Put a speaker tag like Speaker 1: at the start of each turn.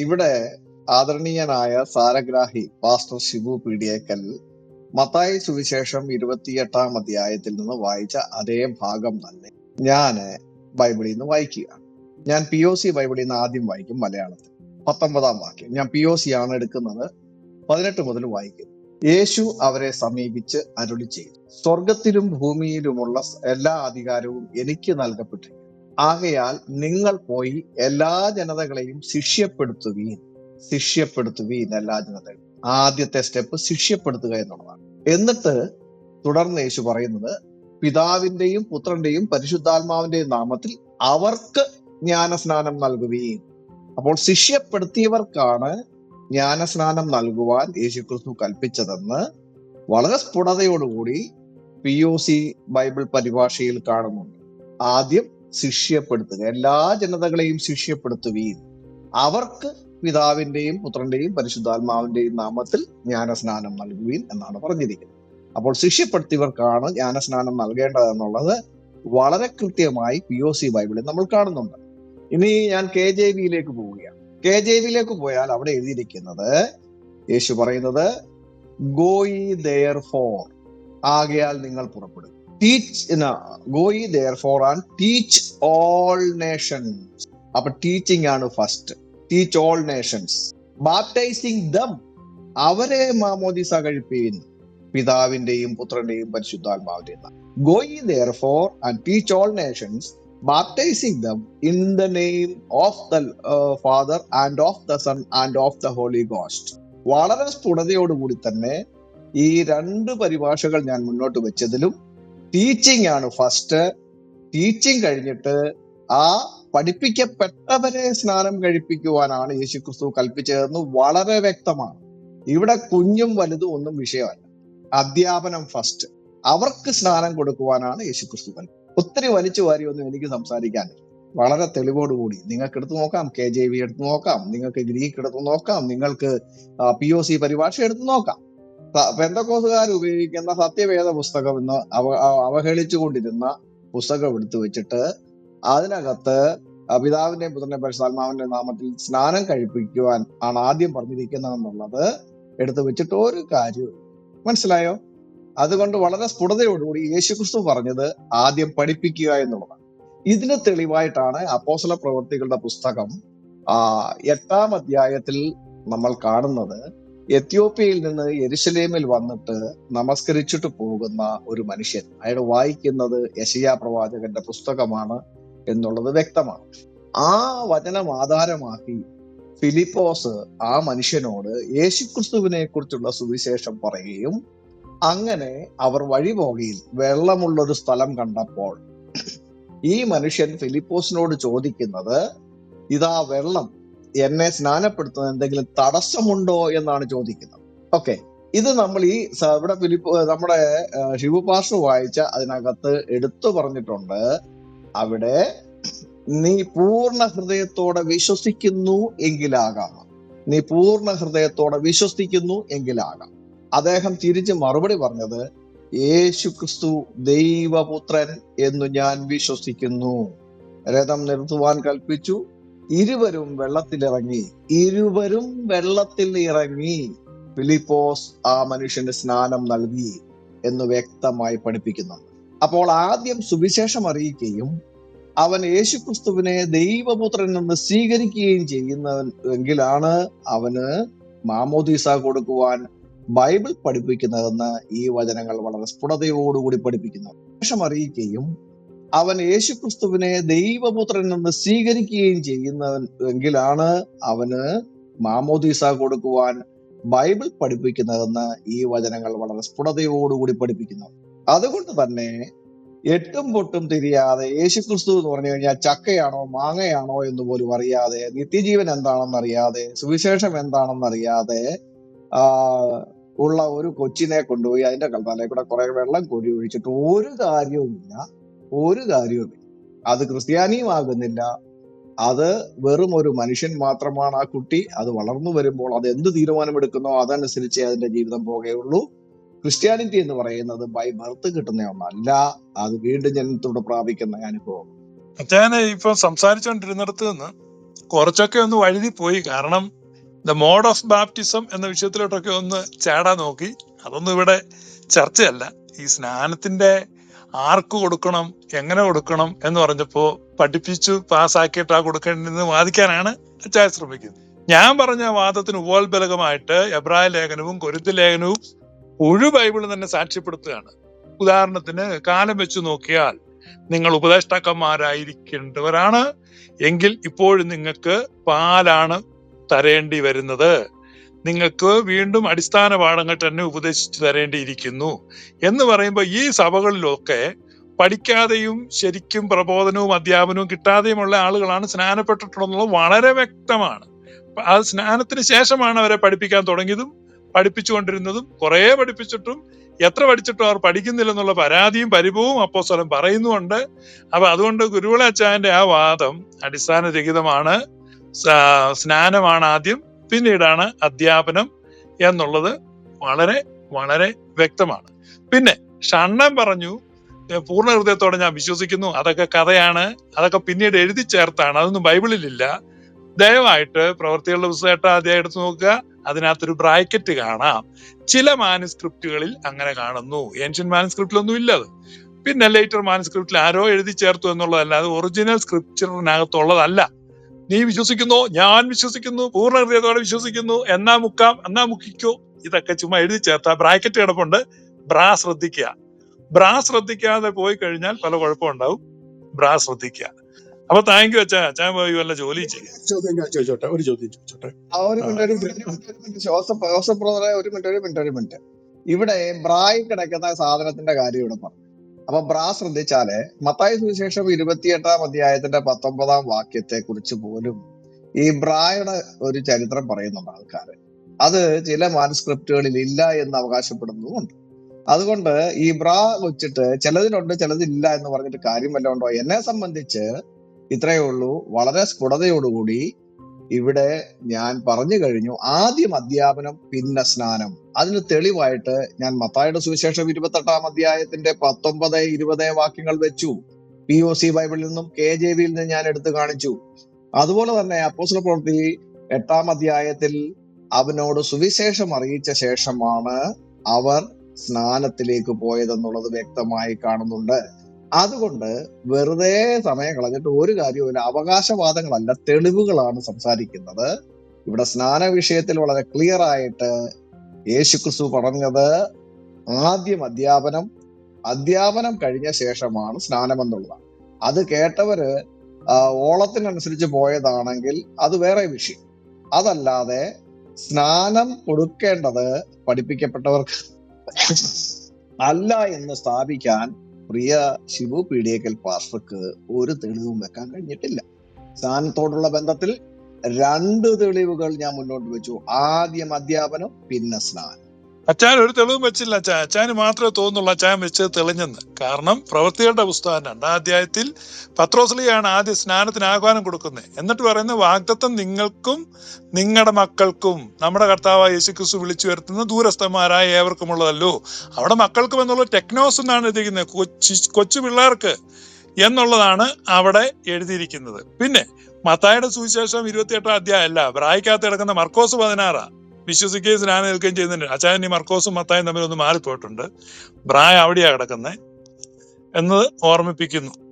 Speaker 1: ഇവിടെ ആദരണീയനായ സാരഗ്രാഹി പാസ്റ്റർ ശിവു പീഡിയേക്കൽ മത്തായി സുവിശേഷം ഇരുപത്തിയെട്ടാം അധ്യായത്തിൽ നിന്ന് വായിച്ച അതേ ഭാഗം തന്നെ. ഞാൻ ബൈബിളിൽ നിന്ന് വായിക്കുക. ഞാൻ പി ഒ സി ബൈബിളിൽ നിന്ന് ആദ്യം വായിക്കും മലയാളത്തിൽ. പത്തൊമ്പതാം വാക്യം. ഞാൻ പി ഒ സി ആണ് എടുക്കുന്നത്. പതിനെട്ട് മുതൽ വായിക്കും. യേശു അവരെ സമീപിച്ച് അരുളി ചെയ്തു സ്വർഗത്തിലും ഭൂമിയിലുമുള്ള എല്ലാ അധികാരവും എനിക്ക് നൽകപ്പെട്ടിരിക്കുന്നു. ആകയാൽ നിങ്ങൾ പോയി എല്ലാ ജനതകളെയും ശിഷ്യപ്പെടുത്തുകയും ശിഷ്യപ്പെടുത്തുകയും എല്ലാ ജനതകളും ആദ്യത്തെ സ്റ്റെപ്പ് ശിഷ്യപ്പെടുത്തുക എന്നുള്ളതാണ്. എന്നിട്ട് തുടർന്ന് യേശു പറയുന്നത് പിതാവിന്റെയും പുത്രന്റെയും പരിശുദ്ധാത്മാവിന്റെയും നാമത്തിൽ അവർക്ക് ജ്ഞാനസ്നാനം നൽകുകയും അപ്പോൾ ശിഷ്യപ്പെടുത്തിയവർക്കാണ് ജ്ഞാനസ്നാനം നൽകുവാൻ യേശുക്രിസ്തു കൽപ്പിച്ചതെന്ന് വളരെ സ്ഫുടതയോടുകൂടി പി ഒ സി ബൈബിൾ പരിഭാഷയിൽ കാണുന്നുണ്ട്. ആദ്യം ശിഷ്യപ്പെടുത്തുക. എല്ലാ ജനതകളെയും ശിഷ്യപ്പെടുത്തുകയും അവർക്ക് പിതാവിന്റെയും പുത്രന്റെയും പരിശുദ്ധാത്മാവിന്റെയും നാമത്തിൽ ജ്ഞാനസ്നാനം നൽകുകയും എന്നാണ് പറഞ്ഞിരിക്കുന്നത്. അപ്പോൾ ശിഷ്യപ്പെടുത്തിയവർക്കാണ് ജ്ഞാനസ്നാനം നൽകേണ്ടതെന്നുള്ളത് വളരെ കൃത്യമായി പി ഒ സി ബൈബിളിൽ നമ്മൾ കാണുന്നുണ്ട്. ഇനി ഞാൻ കെ ജെ വിയിലേക്ക് പോവുകയാണ്. കെ ജെ വിയിലേക്ക് പോയാൽ അവിടെ എഴുതിയിരിക്കുന്നത് യേശു പറയുന്നത് ഗോയി ദയർ ഫോർ ആകയാൽ നിങ്ങൾ പുറപ്പെടും teach go ye therefore and teach all nations അപ്പൊ ടീച്ചിങ് ആണ് first teach all nations baptising them അവരെ മാമോദിസ കഴിപ്പീൻ. പിതാവിന്റെയും പുത്രന്റെയും പരിശുദ്ധാത്മാവിന്റെയും go ye therefore and teach all nations baptising them in the name of the Father and of the Son and of the Holy Ghost വളരെ സ്ഫുടതയോടുകൂടി തന്നെ ഈ രണ്ട് പരിഭാഷകൾ ഞാൻ മുന്നോട്ട് വെച്ചതിലും ടീച്ചിങ് ആണ് ഫസ്റ്റ് ടീച്ചിങ് കഴിഞ്ഞിട്ട് ആ പഠിപ്പിക്കപ്പെട്ടവരെ സ്നാനം കഴിപ്പിക്കുവാനാണ് യേശു ക്രിസ്തു കൽപ്പിച്ചതെന്ന് വളരെ വ്യക്തമാണ്. ഇവിടെ കുഞ്ഞും വലുതും ഒന്നും വിഷയമല്ല. അധ്യാപനം ഫസ്റ്റ് അവർക്ക് സ്നാനം കൊടുക്കുവാനാണ് യേശു ക്രിസ്തു കൽപ്പിച്ചത്. ഒത്തിരി വലിച്ചു വാരിയൊന്നും എനിക്ക് സംസാരിക്കാനില്ല. വളരെ തെളിവോടുകൂടി. നിങ്ങൾക്ക് എടുത്തു നോക്കാം കെ ജെ വി എടുത്തു നോക്കാം നിങ്ങൾക്ക് ഗ്രീക്ക് എടുത്തു നോക്കാം നിങ്ങൾക്ക് പി ഒ സി പരിഭാഷ എടുത്തു നോക്കാം. പെന്തക്കോസുകാർ ഉപയോഗിക്കുന്ന സത്യവേദ പുസ്തകം എന്ന് അവ അവഹേളിച്ചു കൊണ്ടിരുന്ന പുസ്തകം എടുത്തു വെച്ചിട്ട് അതിനകത്ത് പിതാവിന്റെയും പുത്രന്റെ പരിശുദ്ധാത്മാവിന്റെ നാമത്തിൽ സ്നാനം കഴിപ്പിക്കുവാൻ ആണ് ആദ്യം പറഞ്ഞിരിക്കുന്നത് എന്നുള്ളത് എടുത്തു വെച്ചിട്ട് ഒരു കാര്യവും മനസ്സിലായോ? അതുകൊണ്ട് വളരെ സ്ഫുടതയോടുകൂടി യേശുക്രിസ്തു പറഞ്ഞത് ആദ്യം പഠിപ്പിക്കുക എന്നുള്ളതാണ്. ഇതിന് തെളിവായിട്ടാണ് അപ്പോസല പ്രവർത്തികളുടെ പുസ്തകം എട്ടാം അധ്യായത്തിൽ നമ്മൾ കാണുന്നത് എത്യോപ്യയിൽ നിന്ന് എരുസലേമിൽ വന്നിട്ട് നമസ്കരിച്ചിട്ട് പോകുന്ന ഒരു മനുഷ്യൻ. അയാൾ വായിക്കുന്നത് യശയാ പ്രവാചകന്റെ പുസ്തകമാണ് എന്നുള്ളത് വ്യക്തമാണ്. ആ വചനം ആധാരമാക്കി ഫിലിപ്പോസ് ആ മനുഷ്യനോട് യേശുക്രിസ്തുവിനെ കുറിച്ചുള്ള സുവിശേഷം പറയുകയും അങ്ങനെ അവർ വഴി പോകയിൽ വെള്ളമുള്ളൊരു സ്ഥലം കണ്ടപ്പോൾ ഈ മനുഷ്യൻ ഫിലിപ്പോസിനോട് ചോദിക്കുന്നത് ഇതാ വെള്ളം എന്നെ സ്നാനപ്പെടുത്തുന്ന എന്തെങ്കിലും തടസ്സമുണ്ടോ എന്നാണ് ചോദിക്കുന്നത്. ഓക്കെ ഇത് നമ്മൾ ഈ ഇവിടെ ഫിലിപ്പ് നമ്മുടെ ശിവ പാസ്റ്റർ വായിച്ച അതിനകത്ത് എടുത്തു പറഞ്ഞിട്ടുണ്ട്. അവിടെ നീ പൂർണ ഹൃദയത്തോടെ വിശ്വസിക്കുന്നു എങ്കിലാകാം. നീ പൂർണ ഹൃദയത്തോടെ വിശ്വസിക്കുന്നു എങ്കിലാകാം. അദ്ദേഹം തിരിച്ച് മറുപടി പറഞ്ഞത് യേശു ക്രിസ്തു ദൈവപുത്രൻ എന്നു ഞാൻ വിശ്വസിക്കുന്നു. രഥം നിർത്തുവാൻ കൽപ്പിച്ചു. ഇരുവരും വെള്ളത്തിലിറങ്ങി. ഇരുവരും വെള്ളത്തിൽ ഇറങ്ങി. ഫിലിപ്പോസ് ആ മനുഷ്യന് സ്നാനം നൽകി എന്ന് വ്യക്തമായി പഠിപ്പിക്കുന്നുണ്ട് അപ്പോൾ ആദ്യം സുവിശേഷം അറിയിക്കുകയും അവൻ യേശുക്രിസ്തുവിനെ ദൈവപുത്രൻ എന്ന് സ്വീകരിക്കുകയും ചെയ്യുന്നവൻ എങ്കിലാണ് അവന് മാമോദീസ കൊടുക്കുവാൻ ബൈബിൾ പഠിപ്പിക്കുന്നതെന്ന് ഈ വചനങ്ങൾ വളരെ സ്ഫുടതയോടുകൂടി പഠിപ്പിക്കുന്നു. ശേഷം അറിയിക്കുകയും അവൻ യേശുക്രിസ്തുവിനെ ദൈവപുത്രൻ എന്ന് സ്വീകരിക്കുകയും ചെയ്യുന്നവൻ എങ്കിലാണ് അവന് മാമോദീസ കൊടുക്കുവാൻ ബൈബിൾ പഠിപ്പിക്കുന്നതെന്ന് ഈ വചനങ്ങൾ വളരെ സ്ഫുടതയോടുകൂടി പഠിപ്പിക്കുന്നു. അതുകൊണ്ട് തന്നെ എട്ടും പൊട്ടും തിരിയാതെ യേശുക്രിസ്തു എന്ന് പറഞ്ഞു കഴിഞ്ഞാൽ ചക്കയാണോ മാങ്ങയാണോ എന്ന് പോലും അറിയാതെ നിത്യജീവൻ എന്താണെന്ന് അറിയാതെ സുവിശേഷം എന്താണെന്ന് അറിയാതെ ഉള്ള ഒരു കൊച്ചിനെ കൊണ്ടുപോയി അതിന്റെ തലയിൽ കൂടെ കുറെ വെള്ളം കോരി ഒഴിച്ചിട്ട് ഒരു കാര്യവുമില്ല. ഒരു കാര്യവുമില്ല. അത് ക്രിസ്ത്യാനിയുമാകുന്നില്ല. അത് വെറും ഒരു മനുഷ്യൻ മാത്രമാണ് ആ കുട്ടി. അത് വളർന്നു വരുമ്പോൾ അത് എന്ത് തീരുമാനമെടുക്കുന്നോ അതനുസരിച്ച് അതിന്റെ ജീവിതം പോകുകയുള്ളൂ ക്രിസ്ത്യാനിറ്റി എന്ന് പറയുന്നത് ബൈ ബർത്ത് കിട്ടുന്ന ഒന്നല്ല. അത് വീണ്ടും ജനനത്തോട് പ്രാപിക്കുന്ന അനുഭവം.
Speaker 2: ഞാൻ ഇപ്പൊ സംസാരിച്ചുകൊണ്ടിരുന്നിടത്ത് നിന്ന് കുറച്ചൊക്കെ ഒന്ന് വഴുതി പോയി കാരണം ദ മോഡ് ഓഫ് ബാപ്റ്റിസം എന്ന വിഷയത്തിലോട്ടൊക്കെ ഒന്ന് ചാടാൻ നോക്കി. അതൊന്നും ഇവിടെ ചർച്ചയല്ല. ഈ സ്നാനത്തിന്റെ ആർക്ക് കൊടുക്കണം എങ്ങനെ കൊടുക്കണം എന്ന് പറഞ്ഞപ്പോ പഠിപ്പിച്ചു ആ കൊടുക്കേണ്ടതെന്ന് വാദിക്കാനാണ് അച്ചായ ശ്രമിക്കുന്നത്. ഞാൻ പറഞ്ഞ വാദത്തിന് ഉപോത്ബലകമായിട്ട് എബ്രായ ലേഖനവും കൊരുത്ത് ലേഖനവും മുഴു ബൈബിളും തന്നെ സാക്ഷ്യപ്പെടുത്തുകയാണ്. ഉദാഹരണത്തിന് കാലം വെച്ച് നോക്കിയാൽ നിങ്ങൾ ഉപദേഷ്ടാക്കന്മാരായിരിക്കേണ്ടവരാണ്. എങ്കിൽ ഇപ്പോഴും നിങ്ങൾക്ക് പാലാണ് തരേണ്ടി വരുന്നത്. നിങ്ങൾക്ക് വീണ്ടും അടിസ്ഥാന പാഠങ്ങൾ തന്നെ ഉപദേശിച്ചു തരേണ്ടിയിരിക്കുന്നു. എന്ന് പറയുമ്പോൾ ഈ സഭകളിലൊക്കെ പഠിക്കാതെയും ശരിക്കും പ്രബോധനവും അധ്യാപനവും കിട്ടാതെയുമുള്ള ആളുകളാണ് സ്നാനപ്പെട്ടിട്ടുള്ളത് വളരെ വ്യക്തമാണ്. ആ സ്നാനത്തിന് ശേഷമാണ് അവരെ പഠിപ്പിക്കാൻ തുടങ്ങിയതും പഠിപ്പിച്ചുകൊണ്ടിരുന്നതും കുറേ പഠിപ്പിച്ചിട്ടും എത്ര പഠിച്ചിട്ടും അവർ പഠിക്കുന്നില്ലെന്നുള്ള പരാതിയും പരിഭവവും അപ്പോ സ്ഥലം പറയുന്നുണ്ട് അപ്പൊ അതുകൊണ്ട് ഗുരുവിളച്ചായന്റെ ആ വാദം അടിസ്ഥാന രഹിതമാണ് സ്നാനമാണ് ആദ്യം. പിന്നീടാണ് അധ്യാപനം എന്നുള്ളത് വളരെ വളരെ വ്യക്തമാണ്. പിന്നെ ഷണ്ണൻ പറഞ്ഞു "ഏ, പൂർണ ഹൃദയത്തോടെ ഞാൻ വിശ്വസിക്കുന്നു. അതൊക്കെ കഥയാണ്. അതൊക്കെ പിന്നീട് എഴുതി ചേർത്താണ്. അതൊന്നും ബൈബിളിലില്ല. ദയവായിട്ട് പ്രവൃത്തികളുടെ പുസ്തകമായിട്ട് ആദ്യം എടുത്തു നോക്കുക. അതിനകത്തൊരു ബ്രാക്കറ്റ് കാണാം. ചില മാനുസ്ക്രിപ്റ്റുകളിൽ അങ്ങനെ കാണുന്നു. ഏൻഷ്യൻ മാനുസ്ക്രിപ്റ്റിലൊന്നും ഇല്ല അത്. പിന്നെ ലേറ്റർ മാനുസ്ക്രിപ്റ്റിൽ ആരോ എഴുതി ചേർത്തു എന്നുള്ളതല്ല. അത് ഒറിജിനൽ സ്ക്രിപ്ചറിനകത്തുള്ളതല്ല നീ വിശ്വസിക്കുന്നു ഞാൻ വിശ്വസിക്കുന്നു പൂർണ ഹൃദയത്തോടെ വിശ്വസിക്കുന്നു. എന്നാ മുക്കാം എന്നാ മുക്കിക്കോ. ഇതൊക്കെ ചുമ്മാ എഴുതി ചേർത്ത. ബ്രാക്കറ്റ് കിടപ്പുണ്ട്. ബ്രാ ശ്രദ്ധിക്കുക. ബ്രാ ശ്രദ്ധിക്കാതെ പോയി കഴിഞ്ഞാൽ പല കുഴപ്പമുണ്ടാവും. ബ്രാ ശ്രദ്ധിക്കുക. അപ്പൊ താങ്ക് യു അച്ഛാ. അച്ഛൻ പോയി വല്ല ജോലി ചെയ്യാം.
Speaker 3: ചോദ്യം ഞാൻ ചോദിച്ചോട്ടെ ഒരു ചോദ്യം ചോദിച്ചോട്ടെ.
Speaker 1: ആ ഒരു
Speaker 3: ആ,
Speaker 1: മിനിറ്റ് ഒരു മിനിറ്റ് ഒരു മിനിറ്റ് ഒരു മിനിറ്റ്. ജോസഫ് ജോസഫ് ബ്രദറെ ഒരു മിനിറ്റ് ഒരു മിനിറ്റ് ഒരു മിനിറ്റ്. ഇവിടെ ബ്രായി കിടക്കുന്ന സാധനത്തിന്റെ കാര്യം ഇവിടെ പറഞ്ഞു അപ്പൊ ബ്രാ ശ്രദ്ധിച്ചാൽ മത്തായ സുവിശേഷം ഇരുപത്തിയെട്ടാം അധ്യായത്തിന്റെ പത്തൊമ്പതാം വാക്യത്തെ കുറിച്ച് പോലും ഈ ബ്രായുടെ ഒരു ചരിത്രം പറയുന്നുണ്ട് ആൾക്കാർ അത് ചില മാനുസ്ക്രിപ്റ്റുകളിൽ ഇല്ല എന്ന് അവകാശപ്പെടുന്നതുമുണ്ട്. അതുകൊണ്ട് ഈ ബ്രാ വെച്ചിട്ട് ചിലതിലുണ്ട് ചിലതില്ല എന്ന് പറഞ്ഞിട്ട് കാര്യം വല്ലതും ഉണ്ടോ? എന്നെ സംബന്ധിച്ച് ഇത്രയേ ഉള്ളൂ. വളരെ സ്ഫുടതയോടുകൂടി ഇവിടെ ഞാൻ പറഞ്ഞു കഴിഞ്ഞു ആദ്യം അധ്യാപനം പിന്നെ സ്നാനം. അതിന് തെളിവായിട്ട് ഞാൻ മത്തായുടെ സുവിശേഷം ഇരുപത്തെട്ടാം അധ്യായത്തിന്റെ പത്തൊമ്പത് ഇരുപത് വാക്യങ്ങൾ വെച്ചു. പി ഒ സി ബൈബിളിൽ നിന്നും കെ ജെ വിയിൽ നിന്ന് ഞാൻ എടുത്തു കാണിച്ചു. അതുപോലെ തന്നെ അപ്പോസ്തല പ്രവൃത്തി എട്ടാം അധ്യായത്തിൽ അവനോട് സുവിശേഷം അറിയിച്ച ശേഷമാണ് അവർ സ്നാനത്തിലേക്ക് പോയതെന്നുള്ളത് വ്യക്തമായി കാണുന്നുണ്ട്. അതുകൊണ്ട് വെറുതെ സമയം കളഞ്ഞിട്ട് ഒരു കാര്യവുമില്ല അവകാശവാദങ്ങളല്ല തെളിവുകളാണ് സംസാരിക്കുന്നത്. ഇവിടെ സ്നാന വിഷയത്തിൽ വളരെ ക്ലിയർ ആയിട്ട് യേശുക്രിസ്തു പറഞ്ഞത് ആദ്യം അധ്യാപനം അധ്യാപനം കഴിഞ്ഞ ശേഷമാണ് സ്നാനം എന്നുള്ളതാണ്. അത് കേട്ടവര് ഓളത്തിനനുസരിച്ച് പോയതാണെങ്കിൽ അത് വേറെ വിഷയം. അതല്ലാതെ സ്നാനം കൊടുക്കേണ്ടത് പഠിപ്പിക്കപ്പെട്ടവർക്ക് അല്ല എന്ന് സ്ഥാപിക്കാൻ പ്രിയ ശിവു പീഡിയക്കൽ പാസ്റ്റർക്ക് ഒരു തെളിവും വെക്കാൻ കഴിഞ്ഞിട്ടില്ല. സ്ഥാനത്തോടുള്ള ബന്ധത്തിൽ രണ്ട് തെളിവുകൾ ഞാൻ മുന്നോട്ട് വെച്ചു. ആദ്യം അധ്യാപനം പിന്നെ സ്നാനം.
Speaker 2: അച്ഛൻ ഒരു തെളിവും വെച്ചില്ല അച്ഛാ. അച്ചാൻ മാത്രമേ തോന്നുള്ളൂ അച്ചാൻ വെച്ചത് തെളിഞ്ഞെന്ന്. കാരണം പ്രവൃത്തികളുടെ പുസ്തകം രണ്ടാം അധ്യായത്തിൽ പത്രോസ്ലിയാണ് ആദ്യ സ്നാനത്തിന് ആഹ്വാനം കൊടുക്കുന്നത്. എന്നിട്ട് പറയുന്ന വാഗ്ദത്തം നിങ്ങൾക്കും നിങ്ങളുടെ മക്കൾക്കും നമ്മുടെ കർത്താവായ യേശുക്രിസ്തു വിളിച്ചു വരുത്തുന്ന ദൂരസ്ഥന്മാരായ ഏവർക്കുമുള്ളതല്ലോ അവിടെ മക്കൾക്കും എന്നുള്ള ടെക്നോസ് എന്നാണ് എഴുതിയിരിക്കുന്നത്. കൊച്ചു കൊച്ചു പിള്ളേർക്ക് എന്നുള്ളതാണ് അവിടെ എഴുതിയിരിക്കുന്നത്. പിന്നെ മത്തായുടെ സുവിശേഷം ഇരുപത്തിയെട്ടാം അധ്യായം അല്ല ബ്രായിക്കകത്ത് കിടക്കുന്ന മർക്കോസ് പതിനാറാ. വിശ്വസിക്കുകയും സ്നാനം നിൽക്കുകയും ചെയ്യുന്നുണ്ട്. അച്ചായൻ ഈ മർക്കോസും മത്തായും തമ്മിൽ ഒന്ന് മാറിപ്പോയിട്ടുണ്ട്. ബ്രായ അവിടെയാണ് കിടക്കുന്നത് എന്നത് ഓർമ്മിപ്പിക്കുന്നു.